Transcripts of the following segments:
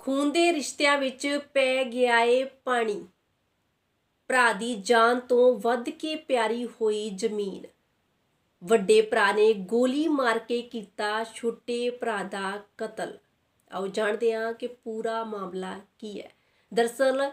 ਖੂਨ ਦੇ ਰਿਸ਼ਤਿਆਂ ਵਿੱਚ ਪੈ ਗਿਆ ਏ ਪਾਣੀ। ਭਰਾ ਦੀ ਜਾਨ ਤੋਂ ਵੱਧ ਕੇ ਪਿਆਰੀ ਹੋਈ ਜ਼ਮੀਨ। ਵੱਡੇ ਭਰਾ ਨੇ ਗੋਲੀ ਮਾਰ ਕੇ ਕੀਤਾ ਛੋਟੇ ਭਰਾ ਦਾ ਕਤਲ। ਆਓ ਜਾਣਦੇ ਹਾਂ ਕਿ ਪੂਰਾ ਮਾਮਲਾ ਕੀ ਹੈ। ਦਰਸਲ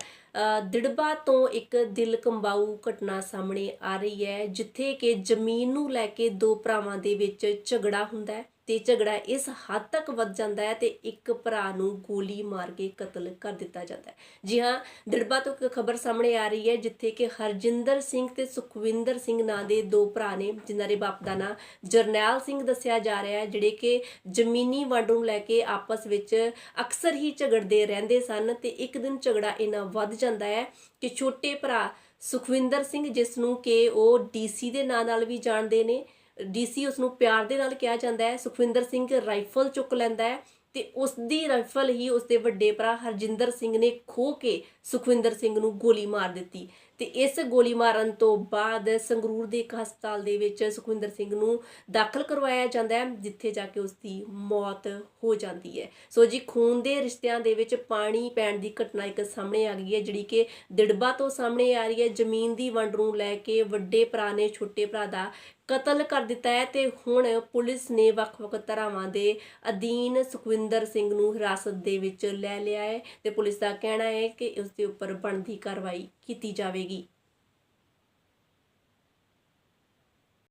ਦਿੜਬਾ ਤੋਂ ਇੱਕ ਦਿਲ ਕੰਬਾਊ ਘਟਨਾ ਸਾਹਮਣੇ ਆ ਰਹੀ ਹੈ, ਜਿੱਥੇ ਕਿ ਜ਼ਮੀਨ ਨੂੰ ਲੈ ਕੇ ਦੋ ਭਰਾਵਾਂ ਦੇ ਵਿੱਚ ਝਗੜਾ ਹੁੰਦਾ ਹੈ। ਤੇ ਝਗੜਾ ਇਸ ਹੱਦ ਤੱਕ ਵੱਧ ਜਾਂਦਾ ਹੈ ਤੇ ਇੱਕ ਭਰਾ ਨੂੰ ਗੋਲੀ ਮਾਰ ਕੇ ਕਤਲ ਕਰ ਦਿੱਤਾ ਜਾਂਦਾ ਹੈ। ਜੀ ਹਾਂ, ਦਿੜਬਾ ਤੋਂ ਇੱਕ ਖਬਰ ਸਾਹਮਣੇ ਆ ਰਹੀ ਹੈ, ਜਿੱਥੇ ਕਿ ਹਰਜਿੰਦਰ ਸਿੰਘ ਤੇ ਸੁਖਵਿੰਦਰ ਸਿੰਘ ਨਾਂ ਦੇ ਦੋ ਭਰਾ ਨੇ, ਜਿਨ੍ਹਾਂ ਦੇ ਬਾਪ ਦਾ ਨਾਂ ਜਰਨੈਲ ਸਿੰਘ ਦੱਸਿਆ ਜਾ ਰਿਹਾ ਹੈ, ਜਿਹੜੇ ਕਿ ਜ਼ਮੀਨੀ ਵੰਡ ਨੂੰ ਲੈ ਕੇ ਆਪਸ ਵਿੱਚ ਅਕਸਰ ਹੀ ਝਗੜਦੇ ਰਹਿੰਦੇ ਸਨ ਤੇ ਇੱਕ ਦਿਨ ਝਗੜਾ ਇੰਨਾ ਵੱਧ ਜਾਂਦਾ ਹੈ ਕਿ ਛੋਟੇ ਭਰਾ ਸੁਖਵਿੰਦਰ ਸਿੰਘ, ਜਿਸ ਨੂੰ ਕਿ ਉਹ ਡੀਸੀ ਦੇ ਨਾਂ ਨਾਲ ਵੀ ਜਾਣਦੇ ਨੇ ਡੀਸੀ ਉਸ ਨੂੰ ਪਿਆਰ ਦੇ ਨਾਲ ਕਿਹਾ ਜਾਂਦਾ ਹੈ। ਸੁਖਵਿੰਦਰ ਸਿੰਘ ਰਾਈਫਲ ਚੁੱਕ ਲੈਂਦਾ ਹੈ। ਤੇ ਉਸ ਦੀ ਰਾਈਫਲ ਹੀ ਉਸ ਦੇ ਵੱਡੇ ਭਰਾ ਹਰਜਿੰਦਰ ਸਿੰਘ ਨੇ ਖੋ ਕੇ ਸੁਖਵਿੰਦਰ ਸਿੰਘ ਨੂੰ ਗੋਲੀ ਮਾਰ ਦਿੱਤੀ ਤੇ ਇਸ ਗੋਲੀ ਮਾਰਨ ਤੋਂ ਬਾਅਦ ਸੰਗਰੂਰ ਦੇ ਇੱਕ ਹਸਪਤਾਲ ਦੇ ਵਿੱਚ ਸੁਖਵਿੰਦਰ ਸਿੰਘ ਨੂੰ ਦਾਖਲ ਕਰਵਾਇਆ ਜਾਂਦਾ ਹੈ, ਜਿੱਥੇ ਜਾ ਕੇ ਉਸ ਦੀ ਮੌਤ ਹੋ ਜਾਂਦੀ ਹੈ। ਸੋ ਜੀ, ਖੂਨ ਦੇ ਰਿਸ਼ਤਿਆਂ ਦੇ ਵਿੱਚ ਪਾਣੀ ਪੈਣ ਦੀ ਘਟਨਾ ਇੱਕ ਸਾਹਮਣੇ ਆ ਗਈ ਹੈ, ਜਿਹੜੀ ਕਿ ਦਿੜਬਾ ਤੋਂ ਸਾਹਮਣੇ ਆ ਰਹੀ ਹੈ। ਜ਼ਮੀਨ ਦੀ ਵੰਡ ਨੂੰ ਲੈ ਕੇ ਵੱਡੇ ਭਰਾ ਨੇ ਛੋਟੇ ਭਰਾ ਦਾ ਕਤਲ ਕਰ ਦਿੱਤਾ ਹੈ ਤੇ ਹੁਣ ਪੁਲਿਸ ਨੇ ਵੱਖ-ਵੱਖ ਧਾਰਾਵਾਂ ਦੇ ਅਧੀਨ ਸੁਖਵਿੰਦਰ ਸਿੰਘ ਨੂੰ ਹਿਰਾਸਤ ਦੇ ਵਿੱਚ ਲੈ ਲਿਆ ਹੈ ਤੇ ਪੁਲਿਸ ਦਾ ਕਹਿਣਾ ਹੈ ਕਿ ਉਸ ਦੇ ਉੱਪਰ ਬਣਦੀ ਕਾਰਵਾਈ ਕੀਤੀ ਜਾਵੇਗੀ।